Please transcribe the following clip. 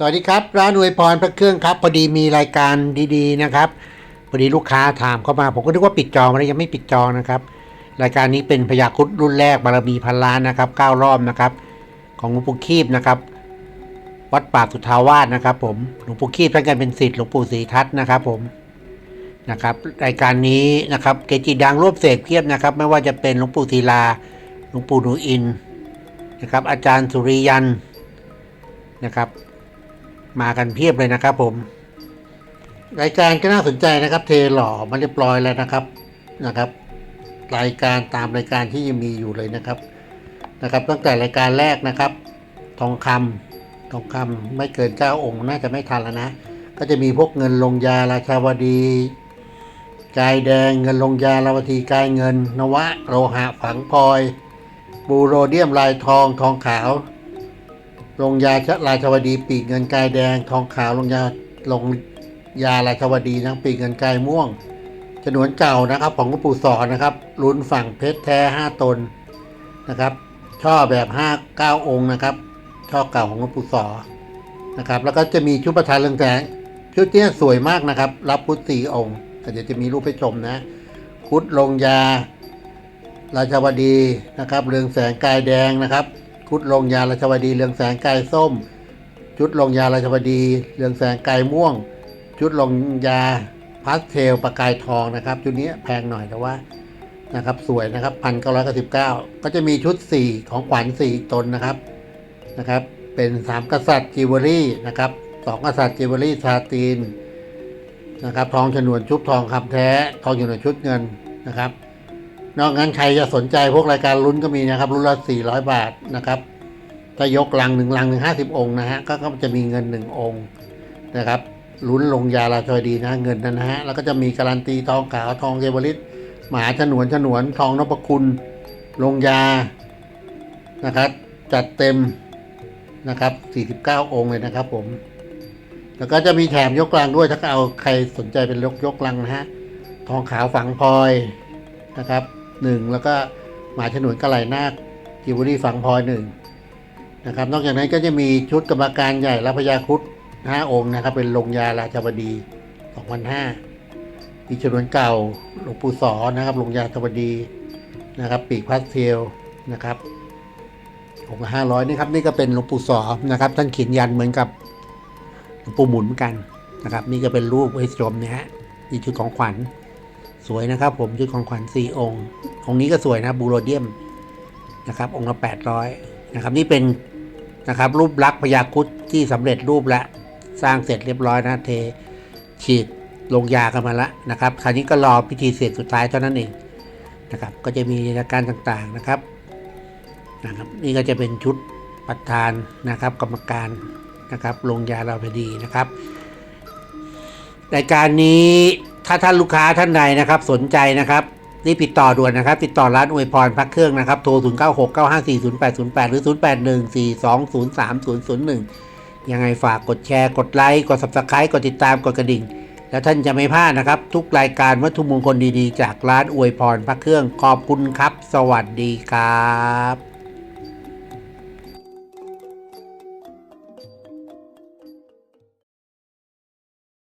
สวัสดีครับ ร้านอวยพรพระเครื่องครับ พอดีมีรายการดีๆนะครับพอดีลูกค้าถามเข้ามา ผมก็นึกว่าปิดจองแล้วยังไม่ปิดจองนะครับ รายการนี้เป็นพยาคุดรุ่นแรกบารมีพันล้านนะครับเก้ารอบนะครับ ของหลวงปู่คีบนะครับ วัดป่าสุทาวาสนะครับ ผมหลวงปู่คีบท่านกันเป็นศิษย์หลวงปู่ศรีทัตน์นะครับ ผมนะครับ รายการนี้นะครับเกจิดังรวบเสกเพียบนะครับ ไม่ว่าจะเป็นหลวงปู่ศิลาหลวงปู่หนูอินนะครับ อาจารย์สุริยันนะครับ มากันเพียบเลยนะครับผมรายการก็น่าสนใจนะครับ เทหล่อมาเรียบร้อยแล้วนะครับนะครับ รายการตามรายการที่ยังมีอยู่เลยนะครับนะครับ ตั้งแต่รายการแรกนะครับ ทองคำทองคำไม่เกินเก้าองค์น่าจะไม่ทันแล้วนะ ก็จะมีพวกเงินลงยาราชาวดีกายแดงเงินลงยาลาวทีกายเงิน นวะ โลหะฝังพลอย บูโรเดียมลายทองทองขาว ลงยาราชาวดีปีกเงินกายแดง ทองขาวลงยาลงยาราชาวดีทั้งปีกเงินกายม่วงฉนวนเก่านะครับ ของหลวงปู่สอนนะครับลุ้นฝั่งเพชรแท้ห้าตนนะครับ ช่อแบบห้าเก้าองค์นะครับ ช่อเก่าของหลวงปู่สอนะครับ แล้วก็จะมีชุดประธานเรืองแสงชุดเนี้ยสวยมากนะครับ รับพุทธสี่องค์เดี๋ยวจะมีรูปให้ชมนะ คุดลงยา ราชาวดีนะครับ เรืองแสงกายแดงนะครับ ชุดลงยาราชวดีเรืองแสงกายส้ม ชุดลงยาราชวดีเรืองแสงกายม่วง ชุดลงยาพาสเทลประกายทองนะครับ ชุดนี้แพงหน่อยแต่ว่านะครับสวยนะครับพันเก้าร้อยเก้าสิบเก้าก็จะมีชุดสี่ของขวัญสี่ตนนะครับนะครับ เป็นสามกษัตริย์จิวเวลรี่นะครับสองกษัตริย์จิวเวลรี่ซาตีนนะครับ ทองฉนวนชุบทองคำแท้ ทองฉนวนชุดเงินนะครับ นอกนั้นใครจะสนใจพวกรายการลุ้นก็มีนะครับรุ่นละ400 บาทนะครับถ้ายกลังหนึ่งลังหนึ่งห้าสิบองค์นะฮะก็จะมีเงินหนึ่งองค์นะครับลุ้นลงยาราชอยดีนะเงินนะฮะแล้วก็จะมีการันตีทองขาวทองเกวลิตหมาฉนวนฉนวนทองนพคุณลงยานะครับจัดเต็มนะครับ 49 องค์เลยนะครับผม แล้วก็จะมีแถมยกลังด้วยถ้าเอาใครสนใจเป็นยกยกลังนะฮะทองขาวฝังพลอยนะครับ หนึ่งแล้วก็หมาฉนวนกระไหลนาคจิวเวลรี่ฝังพลอยหนึ่งนะครับ นอกจากนั้นก็จะมีชุดกรรมการใหญ่แลพญาครุฑห้าองค์นะครับ เป็นลงยาราชบดี2005มีฉนวนเก่าหลวงปู่สอนะครับลงยาชบดีนะครับ ปีกพาสเทลนะครับองค์ห้าร้อยนี่ครับนี่ก็เป็นหลวงปู่สอนะครับ ท่านเขียนยันเหมือนกับหลวงปู่หมุนเหมือนกันนะครับ นี่ก็เป็นรูปให้ชมเนะฮะนี่ชุดของขวัญ สวยนะครับ ผมชุดของขวัญสี่องค์ องค์นี้ก็สวยนะบูโรเดียมนะครับ องค์ละแปดร้อยนะครับ นี่เป็นนะครับรูปลักษณ์พยาคุดที่สำเร็จรูปแล้วสร้างเสร็จเรียบร้อยนะเทฉีดลงยากันมาแล้วนะครับ คราวนี้ก็รอพิธีเสร็จสุดท้ายเท่านั้นเองนะครับ ก็จะมีรายการต่างๆนะครับนะครับ นี่ก็จะเป็นชุดประธานนะครับ กรรมการนะครับ ลงยาเราพอดีนะครับรายการนี้ ถ้าท่านลูกค้าท่านใดนะครับสนใจนะครับรีบติดต่อด่วนนะครับ ติดต่อร้านอวยพรพักเครื่องนะครับ โทร 0 9 6 9 5 4 0 8 0 8 หรือ 0 8 1 4 2 0 3 0 0 1 ยังไงฝากกดแชร์ กดไลค์ กด subscribe กดติดตาม กดกระดิ่ง แล้วท่านจะไม่พลาดนะครับ ทุกรายการวัตถุมงคลดีๆ จากร้านอวยพรพระเครื่อง ขอบคุณครับ สวัสดีครับ